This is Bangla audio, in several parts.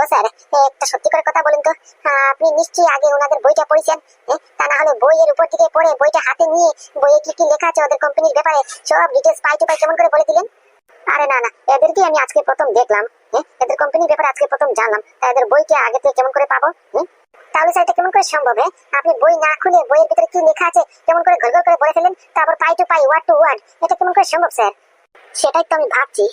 ও স্যার। একটা সত্যি করে কথা বলুন তো। আপনি নিশ্চয়ই আগে ওনাদের বইটা পড়েছেন তা না হলে বইয়ের উপর থেকে পড়ে বইটা হাতে নিয়ে বইয়ে কি কি লেখা আছে ওদের কোম্পানির ব্যাপারে, সব ডিটেলস পাই টু পাই কেমন করে বলে দিলেন? আরে না না এদেরকে আমি আজকে প্রথম দেখলাম হ্যাঁ এদের কোম্পানির ব্যাপারে আজকে প্রথম জানলাম, তা এদের বইকে আগে থেকে কেমন করে পাবো? তাহলে স্যার, এটা কেমন করে সম্ভব হ্যাঁ আপনি বই না খুলে বইয়ের ভিতরে কি লেখা আছে, কেমন করে ঘর করে পড়ে ফেলেন তারপর pie to pie, word to word, এটা কেমন করে সম্ভব, স্যার? সেটাই তো আমি ভাবছি।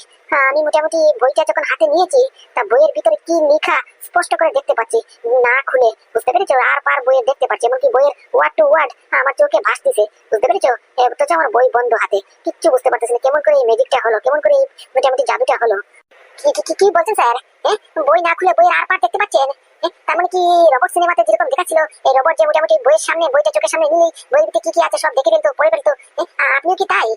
আমি মোটামুটি বইটা যখন হাতে নিয়েছি, তা বইয়ের ভিতরে কি লেখা স্পষ্ট করে দেখতে পাচ্ছি? না খুলে, বুঝতে পেরেছ? আর পার বইয়ে দেখতে পাচ্ছি, এমনকি বইয়ের ওয়ার্ড টু ওয়ার্ড আমার চোখে ভাসতেছে, বুঝতে পেরেছ? অথচ আমার বই বন্ধ হাতে, কিচ্ছু বুঝতে পারতেছি না, কেমন করে এই ম্যাজিকটা হলো, কেমন করে এই মোটামুটি জাদুটা হলো? কি কি, কি- বলছেন স্যার? হ্যাঁ বই না খুলে বইয়ের আর পার দেখতে পাচ্ছেন? তার মানে কি রবট সিনেমাতে যেরকম দেখাচ্ছিল, এই রবট যে মোটামুটি বইয়ের সামনে, বইটা চোখের সামনে নিলেই বইয়ের ভিতরে কি কি আছে সব দেখে ফেলতো পড়ে ফেলতো আপনিও কি তাই?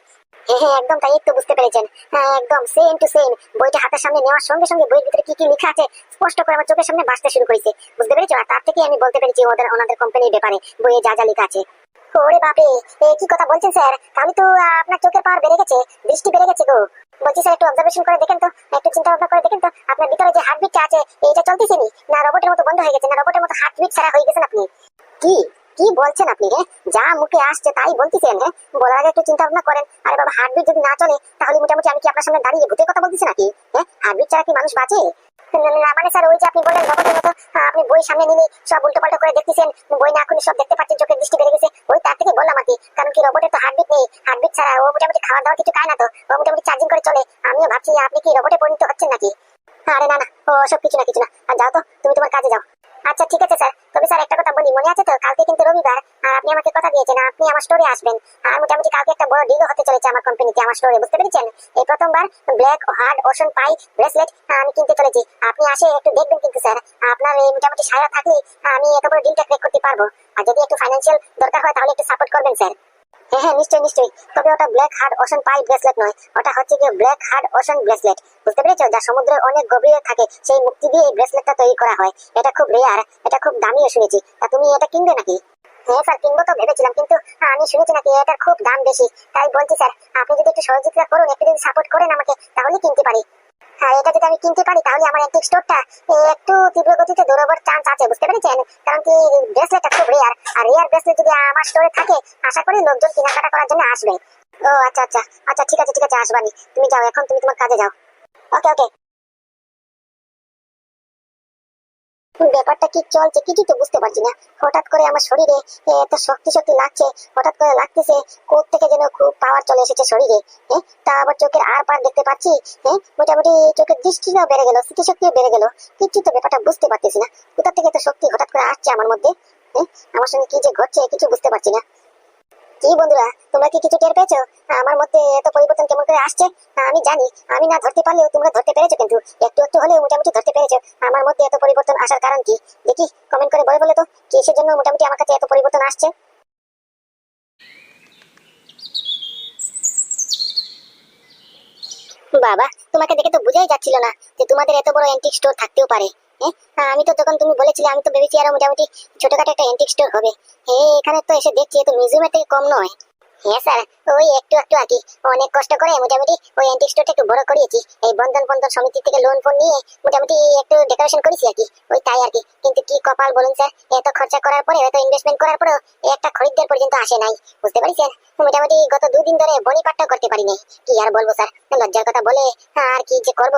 হ্যাঁ হ্যাঁ একদম তাই একটু বুঝতে পেরেছেন। হ্যাঁ একদম সেম টু সেম বইটা হাতের সামনে নেওয়ার সঙ্গে সঙ্গে বইয়ের ভিতরে কি কি লেখা আছে, স্পষ্ট করে আমার চোখের সামনে ভাসতে শুরু করেছে। বুঝতে পেরেছ? আর তার থেকে আমি বলতে পেরেছি ওদের, ওনাদের কোম্পানির ব্যাপারে, বইয়ে যা যা লেখা আছে। ওরে বাপে কি কথা বলছেন স্যার? তাহলে তো আপনার চোখের পাওয়ার বেড়ে গেছে দৃষ্টি বেড়ে গেছে গো। বলছি স্যার, একটু অবজারভেশন করে দেখেন তো, একটু চিন্তা ভাবনা করে দেখেন তো, আপনার ভিতরে যে হার্টবিটটা আছে, এইটা চলতেছে না? রোবটের মতো বন্ধ হয়ে গেছে, না রোবটের মতো হার্টবিট ছাড়া হয়ে গেছেন আপনি? কি? কি বলছেন আপনি রে? যা মুখে আসছে তাই বলতেছেন হ্যাঁ বলার আগে একটু চিন্তা ভাবনা করেন। আরে বাবা হার্টবিট যদি না চলে তাহলে মোটামুটি আমি কি আপনার সামনে দাঁড়িয়ে ভূতের কথা বলতেছি নাকি? হ্যাঁ? হার্টবিট ছাড়া কি মানুষ বাঁচে? না, মানে স্যার ওই যে আপনি বললেন মতো আপনি বই সামনে নিলে সব করে দেখতেছেন বই না খুলে সব দেখতে পাচ্ছেন চোখের দৃষ্টি বেড়ে গেছে। ওই তার থেকে বললাম আর কারণ কি রোবটের তো হার্টবিট নেই। হার্টবিট ছাড়া ও মোটামুটি খাওয়া দাওয়া কিছু খায় না তো। ও মোটামুটি চার্জিং করে চলে। আমিও ভাবছি আপনি কি রোবটে পরিণত হচ্ছেন নাকি? আরে না না ও সব কিছু না কিছু না। আর যাও তো তুমি তোমার কাজে যাও। আচ্ছা ঠিক আছে স্যার। স্যার, একটা কথা বলি, মনে আছে তো? কালকে কিন্তু রবিবার, আর আপনি আমাকে কথা দিয়েছেন, আপনি আমার স্টোরে আসবেন। আর মোটামুটি কালকে একটা বড় ডিলও হতে চলেছে আমার কোম্পানিতে আমার স্টোরে বুঝতে পেরেছেন? এই প্রথমবার ব্ল্যাক হার্ড ওশন পাই ব্রেসলেট আমি কিনতে চলেছি। আপনি আসে একটু দেখবেন কিন্তু, স্যার, আপনার এই মোটামুটি সায়া থাকলে, আমি এত বড় ডিলটা ক্রেক করতে পারব। আর যদি একটু ফাইন্যান্সিয়াল দরকার হয়, তাহলে একটু সাপোর্ট করবেন, স্যার। হ্যাঁ হ্যাঁ নিশ্চয়ই নিশ্চয়ই। তবে ওটা ব্ল্যাক ব্রেসলেট নয়। ওটা হচ্ছে গিয়ে ব্ল্যাক ব্রেসলেট বুঝতে যা সমুদ্রের অনেক গভীরে থাকে, সেই মুক্তি দিয়ে এই ব্রেসলেটটা তৈরি করা হয়। এটা খুব রেয়ার এটা খুব দামিও শুনেছি। তা তুমি এটা কিনবে নাকি? হ্যাঁ স্যার, কিনবো তো ভেবেছিলাম, কিন্তু আমি শুনেছি নাকি এটার খুব দাম বেশি। তাই বলছি, স্যার, আপনি যদি একটু সহযোগিতা করুন, একটু যদি সাপোর্ট করেন আমাকে, তাহলে কিনতে পারি। আর এটা যদি আমি কিনতে পারি, তাহলে আমার অ্যান্টিক স্টোরটা একটু তীব্র গতিতে দৌড়াবার চান্স আছে, বুঝতে পেরেছেন? কারণ কি ব্রেসলেটটা খুব রেয়ার আর রেয়ার ব্রেসলেট যদি আমার স্টোরে থাকে, আশা করি লোকজন কেনাকাটা করার জন্য আসবে। ও আচ্ছা আচ্ছা আচ্ছা ঠিক আছে ঠিক আছে, আসবানি। তুমি যাও, এখন তুমি তোমার কাজে যাও। ওকে ওকে। ব্যাপারটা কি চলছে কিছু তো বুঝতে পারছি না। হঠাৎ করে আমার শরীরে এত শক্তি শক্তি লাগছে, হঠাৎ করে লাগতেছে কোথ থেকে যেন খুব পাওয়ার চলে এসেছে শরীরে হ্যাঁ তা আবার চোখের আর পার দেখতে পাচ্ছি হ্যাঁ মোটামুটি চোখের দৃষ্টিটাও বেড়ে গেল স্মৃতিশক্তিও বেড়ে গেল কিছু তো ব্যাপারটা বুঝতে পারতেছি না। কোথা থেকে এত শক্তি হঠাৎ করে আসছে আমার মধ্যে হ্যাঁ আমার সঙ্গে কি যে ঘটছে কিছু বুঝতে পারছি না। কি বন্ধুরা, তোমরা কি কিছু টের পেয়েছ? আমার মধ্যে এত পরিবর্তন কেমন করে আসছে? আমি জানি, আমি না ধরতে পারলেও তোমরা ধরতে পেরেছ কিন্তু, একটু একটু হলেও মোটামুটি ধরতে পেরেছ। আমার মধ্যে এত পরিবর্তন আসার কারণ কি? দেখি কমেন্ট করে বলে বলে তো, কিসের জন্য মোটামুটি আমার কাছে এত পরিবর্তন আসছে? বাবা, তোমাকে দেখে তো বোঝাই যাচ্ছিল না যে তোমাদের এত বড় অ্যান্টিক স্টোর থাকতেও পারে। আমি তো তখন তুমি বলেছিলে, আমি তো ভেবেছি আরও মোটামুটি ছোটখাটো একটা অ্যান্টিক স্টোর হবে। হ্যাঁ এখানে তো এসে দেখছি তো মিউজিয়ামের থেকে কম নয়। হ্যাঁ স্যার, ওই একটু একটু আর কি অনেক কষ্ট করে মোটামুটি ওই অ্যান্টিক স্টোরটা একটু বড় করিয়েছি। এই বন্ধন বন্ধন সমিতি থেকে লোন ফোন নিয়ে মোটামুটি একটু ডেকোরেশন করেছি আর কি, ওই তাই আর কি। কিন্তু কি কপাল বলুন স্যার, এত খরচা করার পরে, এত ইনভেস্টমেন্ট করার পরেও একটা খরিদ্দার পর্যন্ত আসে নাই। বুঝতে পারছেন মোটামুটি গত দুদিন ধরে বনি পাট্টাও করতে পারি নাই কি আর বলব স্যার, লজ্জার কথা বলে আর কি যে করব?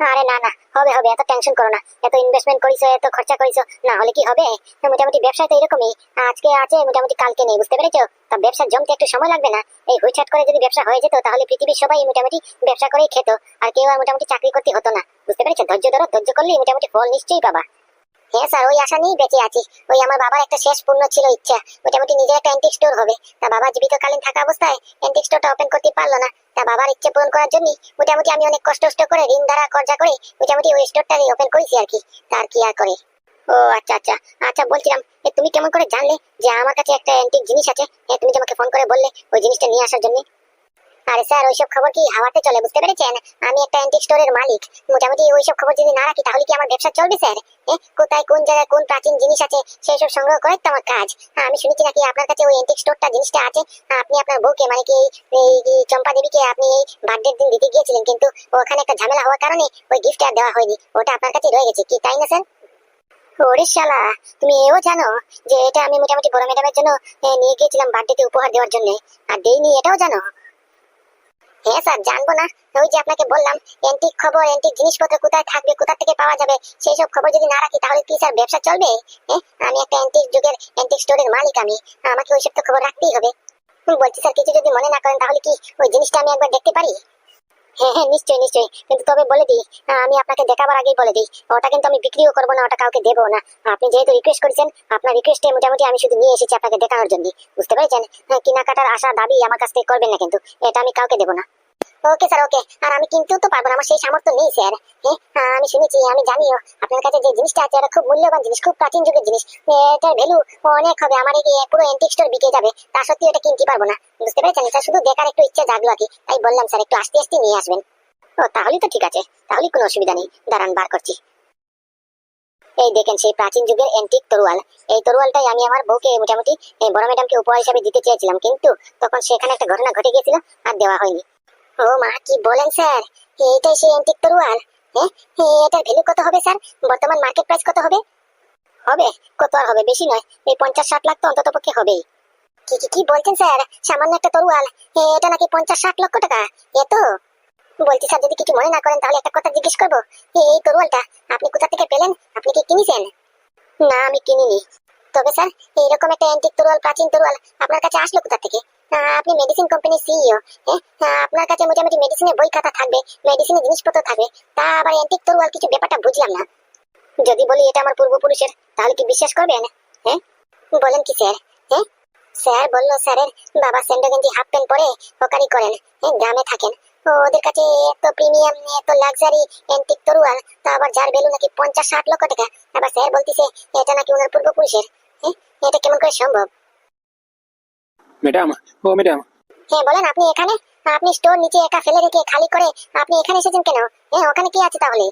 আরে না না, হবে হবে, এত টেনশন করো না। এত ইনভেস্টমেন্ট করিছো, এত খরচা করিছো, না হলে কি হবে? মোটামুটি ব্যবসায় তো এরকমই। আজকে আছে, মোটামুটি কালকে নেই, বুঝতে পেরেছ? তা ব্যবসা জমতে একটু সময় লাগবে না? এই হুইচাট করে যদি ব্যবসা হয়ে যেত, তাহলে পৃথিবীর সবাই মোটামুটি ব্যবসা করেই খেত। আর কেউ আর মোটামুটি চাকরি করতে হতো না, বুঝতে পেরেছ? ধৈর্য ধরো, ধৈর্য করলেই মোটামুটি ফল নিশ্চয়ই পাবা। হ্যাঁ স্যার ওই আশা নিয়েই বেঁচে আছি। ওই আমার বাবার একটা শেষ পূর্ণ ছিল ইচ্ছা। মোটামুটি নিজের একটা অ্যান্টিক স্টোর হবে। তা বাবা জীবিতকালীন থাকা অবস্থায় অ্যান্টিক স্টোরটা ওপেন করতে পারল না। তা বাবার ইচ্ছে পূরণ করার জন্য মোটামুটি আমি অনেক কষ্ট কষ্ট করে ঋণ দ্বারা কর্জা করে মোটামুটি ওই স্টোরটাকে ওপেন করেছি আর কি। তার কি আর করে? ও আচ্ছা আচ্ছা। আচ্ছা বলছিলাম তুমি কেমন করে জানলে যে আমার কাছে একটা অ্যান্টিক জিনিস আছে? এ, তুমি যে আমাকে ফোন করে বললে ওই জিনিসটা নিয়ে আসার জন্য। আরে স্যার, ওইসব খবর কি হাওয়াতে চলে, বুঝতে পেরেছেন? আমি একটা অ্যান্টিক স্টোরের মালিক। মোটামুটি ওইসব খবর যদি না রাখি, তাহলে কি আমার ব্যবসা চলবে, স্যার? কোথায়, কোন জায়গায়, কোন প্রাচীন জিনিস আছে সেই সব সংগ্রহ করাই তো আমার কাজ। আমি শুনেছি নাকি আপনার কাছে ওই অ্যান্টিক স্টোরটা জিনিসটা আছে। আপনি আপনার বউকে মানে কি এই- চম্পা দেবীকে আপনি এই বার্থডের দিন দিতে গিয়েছিলেন, কিন্তু ওখানে একটা ঝামেলা হওয়ার কারণে ওই গিফট আর দেওয়া হয়নি। ওটা আপনার কাছে রয়ে গেছে, কি তাই না, স্যার? ওরে তুমি এও জানো যে এটা আমি মোটামুটি বড় ম্যাডামের জন্য নিয়ে গিয়েছিলাম বার্থডেতে উপহার দেওয়ার জন্য। আর দেইনি, এটাও জানো? হ্যাঁ স্যার, জানব না। ওই যে আপনাকে বললাম খবর জিনিসপত্র কোথায় থাকবে, কোথা থেকে পাওয়া যাবে, সেই সব খবর যদি না রাখি, তাহলে কি স্যার ব্যবসা চলবে? হ্যাঁ আমি একটা যুগের স্টোরের মালিক আমি। আমাকে ওইসব তো খবর রাখতেই হবে। বলছি স্যার, কিছু যদি মনে না করেন, তাহলে কি ওই জিনিসটা আমি একবার দেখতে পারি? হ্যাঁ হ্যাঁ নিশ্চয়ই নিশ্চয়ই। কিন্তু তবে বলে দিই আমি আপনাকে দেখাবার আগেই বলে দিই ওটা কিন্তু আমি বিক্রিও করব না ওটা কাউকে দেবো না। আপনি যেহেতু রিকোয়েস্ট করেছেন আপনার রিকোয়েস্টে মোটামুটি আমি শুধু নিয়ে এসেছি আপনাকে দেখানোর জন্য বুঝতে পেরেছেন? হ্যাঁ, কেনাকাটার আশা দাবি আমার কাছ থেকে করবেন না কিন্তু এটা আমি কাউকে দেবো না। ওকে স্যার ওকে আর আমি কিনতেও তো পারব আমার সেই সামর্থ্য নেই স্যার হ্যাঁ আমি শুনেছি, আমি জানিও, আপনার কাছে যে জিনিসটা আছে এটা খুব মূল্যবান জিনিস, খুব প্রাচীন যুগের জিনিস। এটার ভ্যালু অনেক হবে, আমার এই পুরো অ্যান্টিক স্টোর বিকে যাবে, তা সত্যি এটা কিনতে পারব না। বুঝতে পেরেছেন? স্যার শুধু দেখার একটু ইচ্ছা জাগলো আর কি, তাই বললাম স্যার একটু আস্তে আস্তে নিয়ে আসবেন। ও, তাহলেই তো ঠিক আছে তাহলে কোনো অসুবিধা নেই। দাঁড়ান, বার করছি। এই দেখেন, সেই প্রাচীন যুগের অ্যান্টিক তরোয়াল। এই তরোয়ালটাই আমি আমার বউকে মোটামুটি বড় ম্যাডামকে উপহার হিসাবে দিতে চেয়েছিলাম, কিন্তু তখন সেখানে একটা ঘটনা ঘটে গিয়েছিল, আর দেওয়া হয়নি। ও মা, কি বলেন স্যার? এইটাই সেই অ্যান্টিক এটার ভ্যালু কত হবে স্যার? বর্তমান মার্কেট প্রাইস কত হবে? হবে? কত আর হবে? বেশি নয়। এই পঞ্চাশ ষাট লাখ তো অন্তত পক্ষে হবেই। কি কি কি বলছেন স্যার? সামান্য একটা তরোয়াল। এটা নাকি পঞ্চাশ ষাট লক্ষ টাকা? এ তো। বলছি স্যার, যদি কিছু মনে না করেন তাহলে একটা কথা জিজ্ঞেস করব। এই তরোয়ালটা আপনি কোথা থেকে পেলেন? আপনি কি কিনেছেন? না, আমি কিনিনি। তবে স্যার এইরকম একটা অ্যান্টিক তরোয়াল প্রাচীন তরোয়াল আপনার কাছে আসলো কোথা থেকে? আপনি মেডিসিন কোম্পানির সিইও হ্যাঁ? আপনার কাছে মোটামুটি মেডিসিনের বই খাতা থাকবে মেডিসিনের জিনিসপত্র থাকবে তা আবার অ্যান্টিক তরোয়াল কিছু ব্যাপারটা বুঝলাম না। যদি বলি এটা আমার পূর্বপুরুষের তাহলে কি বিশ্বাস করবেন? হ্যাঁ? বলেন কি স্যার? হ্যাঁ? স্যার বলল স্যারের বাবা স্যান্ডো গেঞ্জি হাফ প্যান্ট পরে হকারি করেন হ্যাঁ, গ্রামে থাকেন। তো ওদের কাছে এত প্রিমিয়াম এত লাক্সারি অ্যান্টিক তরোয়াল তা আবার যার ভ্যালু নাকি পঞ্চাশ ষাট লক্ষ টাকা? আবার স্যার বলতিছে এটা নাকি ওনার পূর্বপুরুষের হ্যাঁ এটা কেমন করে সম্ভব? ম্যাডাম ও ম্যাডাম হ্যাঁ বলেন আপনি এখানে? আপনি স্টোর নিচে একা ফেলে রেখে খালি করে আপনি এখানে এসেছেন কেন? হ্যাঁ ওখানে কি আছে তাহলে?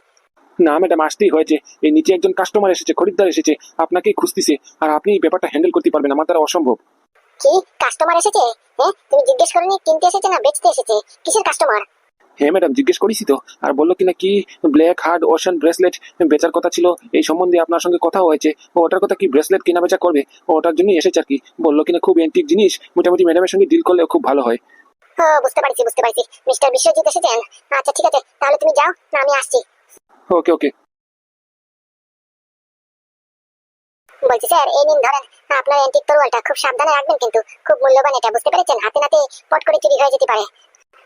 না ম্যাডাম আসতেই হয়েছে। এই নিচে একজন কাস্টমার এসেছে খরিদ্দার এসেছে আপনাকেই খুঁজতেছে আর আপনি এই ব্যাপারটা হ্যান্ডেল করতে পারবেন আমার দ্বারা অসম্ভব। কি? কাস্টমার এসেছে? হ্যাঁ? তুমি জিজ্ঞেস করনি কিনতে এসেছে না বেচতে এসেছে? কিসের কাস্টমার হ্যাঁ ম্যাডাম জিজ্ঞেস করেছি তো। আর বলল কিনা কি ব্ল্যাক হার্ড ওশান ব্রেসলেট বেচার কথা ছিল এই সম্বন্ধে আপনার সঙ্গে কথা হয়েছে। ও ওটার কথা কি ব্রেসলেট কেনা বেচা করবে ওটার জন্যই এসেছে আর কি। বলল কিনা খুব অ্যান্টিক জিনিস মোটামুটি ম্যাডামের সঙ্গে ডিল করলে খুব ভালো হয়। বুঝতে পারছি বুঝতে পারছি। মিস্টার বিশ্বজিৎ এসেছেন? আচ্ছা ঠিক আছে তাহলে তুমি যাও না আমি আসছি। ওকে ওকে বলছি, স্যার, এই নিন, ধরেন, আপনার অ্যান্টিক তরোয়ালটা খুব সাবধানে রাখবেন কিন্তু খুব মূল্যবান এটা, বুঝতে পেরেছেন? হাতে নাতে পট করে চুরি হয়ে যেতে পারে।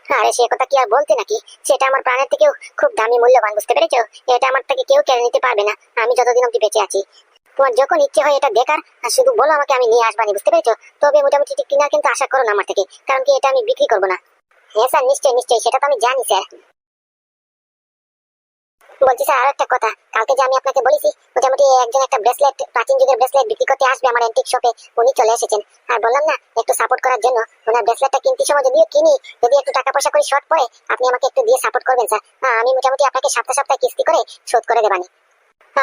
আরে, সে কথা কি আর বলতে নাকি? সেটা আমার প্রাণের থেকেও খুব দামি মূল্যবান, বুঝতে এটা আমার থেকে কেউ কেড়ে নিতে পারবে না, আমি যতদিন অব্দি বেঁচে আছি। তোমার যখন ইচ্ছে হয় এটা বেকার, আর শুধু বলো আমাকে আমি নিয়ে আসবানি, বুঝতে পেরেছ? তবে মোটামুটি কিনা কিন্তু আশা করো না আমার থেকে, কারণ কি এটা আমি বিক্রি করব না। হ্যাঁ স্যার, নিশ্চয়ই নিশ্চয়ই, সেটা তো আমি জানি, স্যার। বলছি স্যার আরেকটা কথা। কালকে যে আমি আপনাকে বলেছি মোটামুটি একজন একটা ব্রেসলেট প্রাচীন যুগের ব্রেসলেট বিক্রি করতে আসবে আমার অ্যান্টিক শপে উনি চলে এসেছেন। আর বললাম না একটু সাপোর্ট করার জন্য ওনার ব্রেসলেটটা কিনতে সময় যদিও কিনি যদি একটু টাকা পয়সা করে শর্ট পড়ে আপনি আমাকে একটু দিয়ে সাপোর্ট করবেন স্যার। হ্যাঁ, আমি মোটামুটি আপনাকে সপ্তাহ সপ্তাহে কিস্তি করে শোধ করে দেবানি